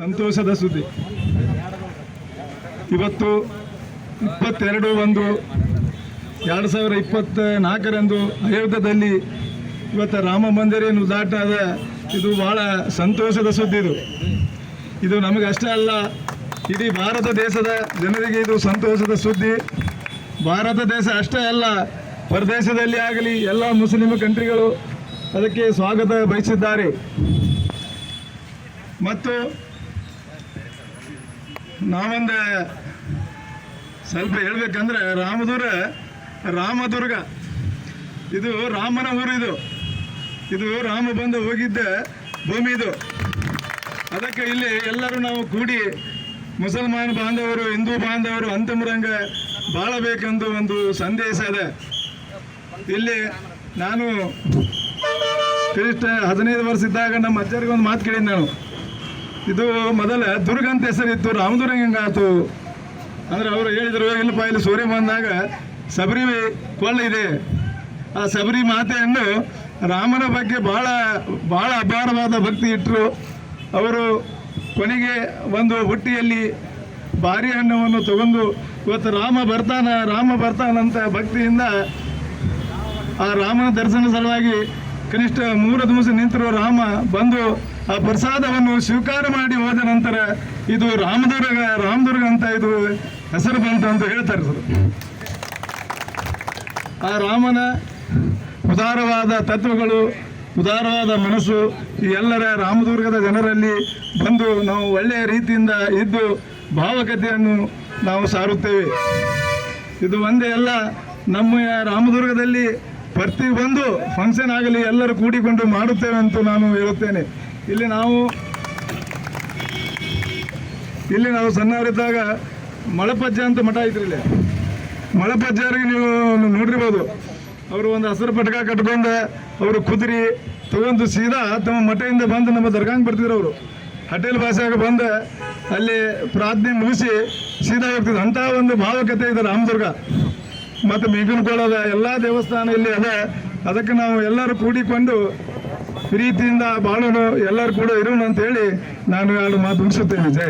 ಸಂತೋಷದ ಸುದ್ದಿ. ಇವತ್ತು ಇಪ್ಪತ್ತೆರಡು ಒಂದು, ಎರಡು ಸಾವಿರ ಇಪ್ಪತ್ತ ನಾಲ್ಕರಂದು ಅಯೋಧ್ಯದಲ್ಲಿ ಇವತ್ತು ರಾಮ ಮಂದಿರ ಏನು ಉದ್ಘಾಟನೆ ಇದು ಬಹಳ ಸಂತೋಷದ ಸುದ್ದಿ ಇದು. ಇದು ನಮಗೆ ಅಷ್ಟೇ ಅಲ್ಲ, ಇಡೀ ಭಾರತ ದೇಶದ ಜನರಿಗೆ ಇದು ಸಂತೋಷದ ಸುದ್ದಿ. ಭಾರತ ದೇಶ ಅಷ್ಟೇ ಅಲ್ಲ ಪರದೇಶದಲ್ಲಿ ಆಗಲಿ ಎಲ್ಲ ಮುಸ್ಲಿಂ ಕಂಟ್ರಿಗಳು ಅದಕ್ಕೆ ಸ್ವಾಗತ ಬಯಸಿದ್ದಾರೆ. ಮತ್ತು ನಾವೊಂದು ಸ್ವಲ್ಪ ಹೇಳ್ಬೇಕಂದ್ರೆ ರಾಮದುರ್ಗ ರಾಮದುರ್ಗ. ಇದು ರಾಮನ ಊರು ಇದು. ಇದು ರಾಮ ಬಂದು ಹೋಗಿದ್ದ ಭೂಮಿ ಇದು. ಅದಕ್ಕೆ ಇಲ್ಲಿ ಎಲ್ಲರೂ ನಾವು ಕೂಡಿ ಮುಸಲ್ಮಾನ್ ಬಾಂಧವರು, ಹಿಂದೂ ಬಾಂಧವರು, ಅಂತಮರಂಗ ಬಾಳಬೇಕೆಂದು ಒಂದು ಸಂದೇಶ ಇದೆ. ಇಲ್ಲಿ ನಾನು ಕನಿಷ್ಠ ಹದಿನೈದು ವರ್ಷ ಇದ್ದಾಗ ನಮ್ಮ ಅಜ್ಜರಿಗೆ ಒಂದು ಮಾತು ಕೇಳಿದ್ದು ನಾನು. ಇದು ಮೊದಲ ದುರ್ಗ ಅಂತ ಹೆಸರಿತ್ತು ರಾಮದುರ್ಗ ಹೆಂಗಾತು ಅಂದ್ರೆ ಅವರು ಹೇಳಿದ್ರು ಇಲ್ಲಪ್ಪ, ಇಲ್ಲಿ ಸೂರ್ಯ ಬಂದಾಗ ಸಬರಿ ಕೊಳ್ಳ ಇದೆ. ಆ ಸಬರಿ ಮಾತೆಯನ್ನು ರಾಮನ ಬಗ್ಗೆ ಬಹಳ ಬಹಳ ಅಪಾರವಾದ ಭಕ್ತಿ ಇಟ್ಟರು ಅವರು ಕೊನೆಗೆ ಒಂದು ಹುಟ್ಟಿಯಲ್ಲಿ ಭಾರಿ ಹಣ್ಣವನ್ನು ತಗೊಂಡು ಇವತ್ತು ರಾಮ ಬರ್ತಾನ, ರಾಮ ಬರ್ತಾನಂತ ಭಕ್ತಿಯಿಂದ ಆ ರಾಮನ ದರ್ಶನ ಸಲುವಾಗಿ ಕನಿಷ್ಠ ಮೂರು ದಿವಸ ನಿಂತಿರುವ ರಾಮ ಬಂದು ಆ ಪ್ರಸಾದವನ್ನು ಸ್ವೀಕಾರ ಮಾಡಿ ಹೋದ ನಂತರ ಇದು ರಾಮದುರ್ಗ ರಾಮದುರ್ಗ ಅಂತ ಇದು ಹೆಸರು ಬಂತು ಅಂತ ಹೇಳ್ತಾರೆ ಸರ್. ಆ ರಾಮನ ಉದಾರವಾದ ತತ್ವಗಳು, ಉದಾರವಾದ ಮನಸ್ಸು ಈ ಎಲ್ಲರ ರಾಮದುರ್ಗದ ಜನರಲ್ಲಿ ಬಂದು ನಾವು ಒಳ್ಳೆಯ ರೀತಿಯಿಂದ ಇದ್ದು ಭಾವಕತೆಯನ್ನು ನಾವು ಸಾರುತ್ತೇವೆ. ಇದು ಒಂದೇ ಅಲ್ಲ ನಮ್ಮ ರಾಮದುರ್ಗದಲ್ಲಿ ಪ್ರತಿ ಬಂದು ಫಂಕ್ಷನ್ ಆಗಲಿ ಎಲ್ಲರೂ ಕೂಡಿಕೊಂಡು ಮಾಡುತ್ತೇವೆ ಅಂತ ನಾನು ಹೇಳುತ್ತೇನೆ. ಇಲ್ಲಿ ನಾವು ಇಲ್ಲಿ ನಾವು ಸಣ್ಣವರಿದ್ದಾಗ ಮಳಪಜ್ಜ ಅಂತ ಮಠ ಐತ್ರಿ ಇಲ್ಲಿ. ಮಳಪಜ್ಜರಿಗೆ ನೀವು ನೋಡಿರ್ಬೋದು. ಅವರು ಒಂದು ಹಸಿರು ಪಟಕ ಕಟ್ಕೊಂಡು ಅವರು ಕುದುರೆ ತಗೊಂಡು ಸೀದಾ ತಮ್ಮ ಮಠದಿಂದ ಬಂದು ನಮ್ಮ ದರ್ಗಾಂಗ್ ಬರ್ತಿದ್ರು ಅವರು. ಹಟೇಲ್ ಭಾಷೆಯಾಗ ಬಂದು ಅಲ್ಲಿ ಪ್ರಾರ್ಥನೆ ಮುಗಿಸಿ ಸೀದಾ ಹೋಗ್ತಿದ್ರು. ಅಂಥ ಒಂದು ಭಾವಕತೆ ಇದೆ ರಾಮದುರ್ಗ ಮತ್ತು ಮೇಗನಕೊಳದ ಎಲ್ಲ ದೇವಸ್ಥಾನ ಇಲ್ಲಿ ಅದ. ಅದಕ್ಕೆ ನಾವು ಎಲ್ಲರೂ ಕೂಡಿಕೊಂಡು ಪ್ರೀತಿಯಿಂದ ಬಾಳೋಣ ಎಲ್ಲರೂ ಕೂಡ ಇರೋಣ ಅಂತ ಹೇಳಿ ನಾನು ಎರಡು ಮಾತು ಮುಗಿಸುತ್ತೇನೆ. ಜೈ